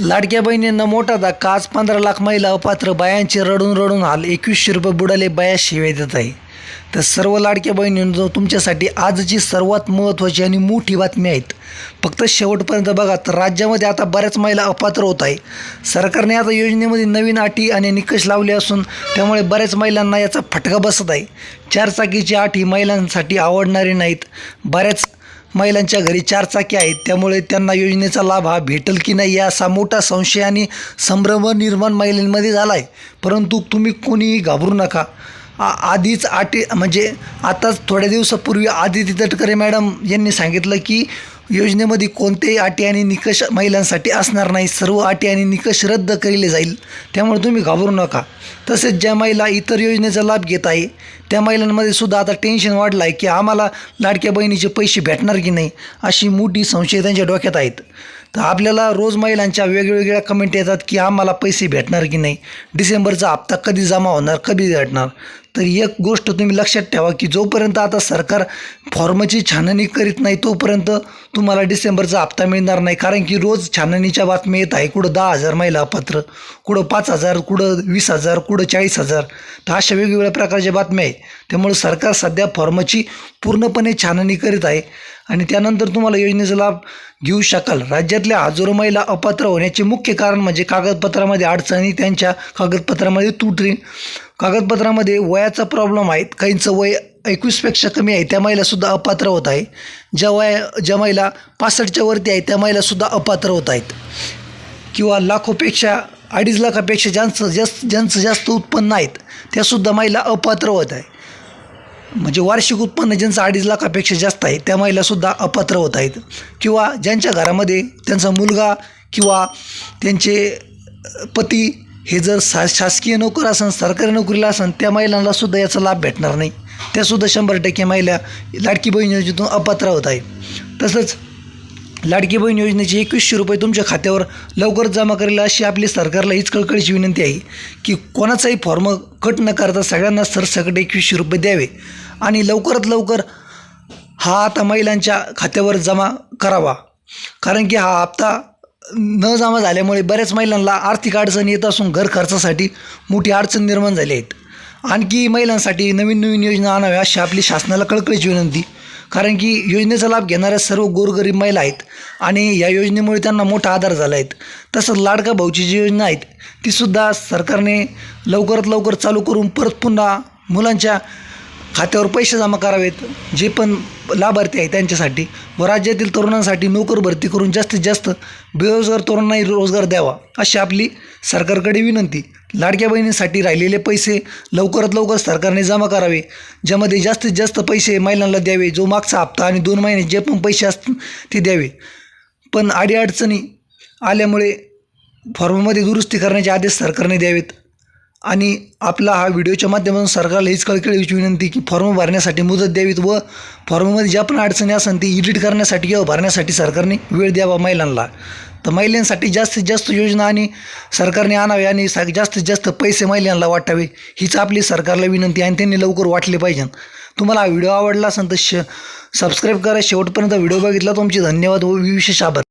लाडक्या बहिणींना मोठा धक्का आज पंधरा लाख महिला अपात्र? बायांचे रडून रडून हाल. एकवीसशे रुपये बुडाले बाया शिवाय देत आहे. तर सर्व लाडक्या बहिणींनो तुमच्यासाठी आजची सर्वात महत्त्वाची आणि मोठी बातमी आहेत. फक्त शेवटपर्यंत बघा तर राज्यामध्ये आता बऱ्याच महिला अपात्र होत आहे. सरकारने आता योजनेमध्ये नवीन अटी आणि निकष लावले असून त्यामुळे बऱ्याच महिलांना याचा फटका बसत आहे. चारचाकीची अटी महिलांसाठी आवडणारी नाहीत. बऱ्याच महिलांच्या घरी चारचाकी आहेत. त्यामुळे त्यांना योजनेचा लाभ हा भेटेल की नाही असा मोठा संशय आणि संभ्रम निर्माण महिलांमध्ये झाला आहे परंतु तुम्ही कोणीही घाबरू नका. आधीच आटी म्हणजे आताच थोड्या दिवसापूर्वी आदिती तटकरे मॅडम यांनी सांगितलं की योजनेमध्ये कोणतेही अटी आणि निकष महिलांसाठी असणार नाही. सर्व अटी आणि निकष रद्द केले जाईल. त्यामुळे तुम्ही घाबरू नका. तसेच ज्या महिला इतर योजनेचा लाभ घेत आहे त्या महिलांमध्ये सुद्धा आता टेन्शन वाढलं आहे की आम्हाला लाडक्या बहिणीचे पैसे भेटणार की नाही अशी मोठी संशय त्यांच्या डोक्यात आहेत. तर आपल्याला रोज महिलांच्या वेगवेगळ्या कमेंट येतात की आम्हाला पैसे भेटणार की नाही? डिसेंबरचा हप्ता कधी जमा होणार कधी भेटणार? तर एक गोष्ट तुम्ही लक्षात ठेवा की जोपर्यंत आता सरकार फॉर्मची छाननी करीत नाही तोपर्यंत तुम्हाला डिसेंबरचा हप्ता मिळणार नाही. कारण की रोज छाननीच्या बातम्या येत आहे कुठं दहा हजार महिला पत्र कुठं पाच हजार कुठं वीस हजार कुठं चाळीस हजार. तर अशा वेगवेगळ्या प्रकारच्या बातम्या आहे त्यामुळे सरकार सध्या फॉर्मची पूर्णपणे छाननी करीत आहे. आणि त्यानंतर तुम्हाला योजनेचा लाभ घेऊ शकाल. राज्यातल्या हजारो महिला अपात्र होण्याचे मुख्य कारण म्हणजे कागदपत्रामध्ये अडचणी त्यांच्या कागदपत्रामध्ये तुटरी. कागदपत्रामध्ये वयाचा प्रॉब्लेम आहे. काहींचं वय एकवीसपेक्षा कमी आहे. त्या महिलासुद्धा अपात्र होत आहे. ज्या वया ज्या महिला पासष्टच्या वरती आहे त्या महिलासुद्धा अपात्र होत आहेत. किंवा लाखोपेक्षा अडीच लाखापेक्षा ज्यांचं जास्त ज्यांचं जास्त उत्पन्न आहेत त्यासुद्धा महिला अपात्र होत आहे. म्हणजे वार्षिक उत्पन्न ज्यांचं अडीच लाखापेक्षा जास्त आहे त्या महिलासुद्धा अपात्र होत आहेत. किंवा ज्यांच्या घरामध्ये त्यांचा मुलगा किंवा त्यांचे पती हे जर सा शासकीय नोकर असन सरकारी नोकरीला असन त्या महिलांनासुद्धा याचा लाभ भेटणार नाही. त्यासुद्धा शंभर टक्के महिला लाडकी बहीण योजनेतून अपात्र होत आहेत. तसंच लाडकी बहीण योजनेचे एकवीसशे रुपये तुमच्या खात्यावर लवकर जमा करेल अशी आपली सरकारला हीच कळकळीची विनंती आहे की कोणाचाही फॉर्म कट न करता सगळ्यांना सरसकट एकवीसशे रुपये द्यावे आणि लवकरात लवकर हा आता महिलांच्या खात्यावर जमा करावा. कारण की हा हप्ता न जमा झाल्यामुळे बऱ्याच महिलांना आर्थिक अडचण येत असून घर खर्चासाठी मोठी अडचण निर्माण झाली आहेत. आणखी महिलांसाठी नवीन नवीन योजना आणाव्या अशी आपली शासनाला कळकळीची विनंती. कारण की योजनेचा लाभ घेणाऱ्या सर्व गोरगरीब महिला आहेत आणि या योजनेमुळे त्यांना मोठा आधार झाला आहे. तसंच लाडका भाऊची जी योजना आहेत तीसुद्धा सरकारने लवकरात लवकर चालू करून परत पुन्हा मुलांच्या खात्यावर पैसे जमा करावेत. जे पण लाभार्थी आहे त्यांच्यासाठी. व राज्यातील तरुणांसाठी नोकर भरती करून जास्तीत जास्त बेरोजगार तरुणांनाही रोजगार द्यावा अशी आपली सरकारकडे विनंती. लाडक्या बहिणींसाठी राहिलेले पैसे लवकरात लवकर सरकारने जमा करावे ज्यामध्ये जास्तीत जास्त पैसे महिलांना द्यावे जो मागचा हप्ता आणि दोन महिने जे पण पैसे असतात ते द्यावे. पण अडीअडचणी आल्यामुळे फॉर्ममध्ये दुरुस्ती करण्याचे आदेश सरकारने द्यावेत. आणि आपला हा व्हिडिओच्या माध्यमातून सरकारला हीच कळकळीची विनंती की फॉर्म भरण्यासाठी मुदत द्यावीत व फॉर्ममध्ये ज्या पण अडचणी असेल ती एडिट करण्यासाठी किंवा भरण्यासाठी सरकारने वेळ द्यावा महिलांना. तर महिलांसाठी जास्तीत जास्त योजना आणि सरकारने आणावे आणि सा जास्तीत जास्त पैसे महिलांना वाटावे हीच आपली सरकारला विनंती आणि त्यांनी लवकर वाटले पाहिजे. तुम्हाला हा व्हिडिओ आवडला असेल तर श सबस्क्राईब करा. शेवटपर्यंत व्हिडिओ बघितला तुमचे धन्यवाद व विशेष आभार.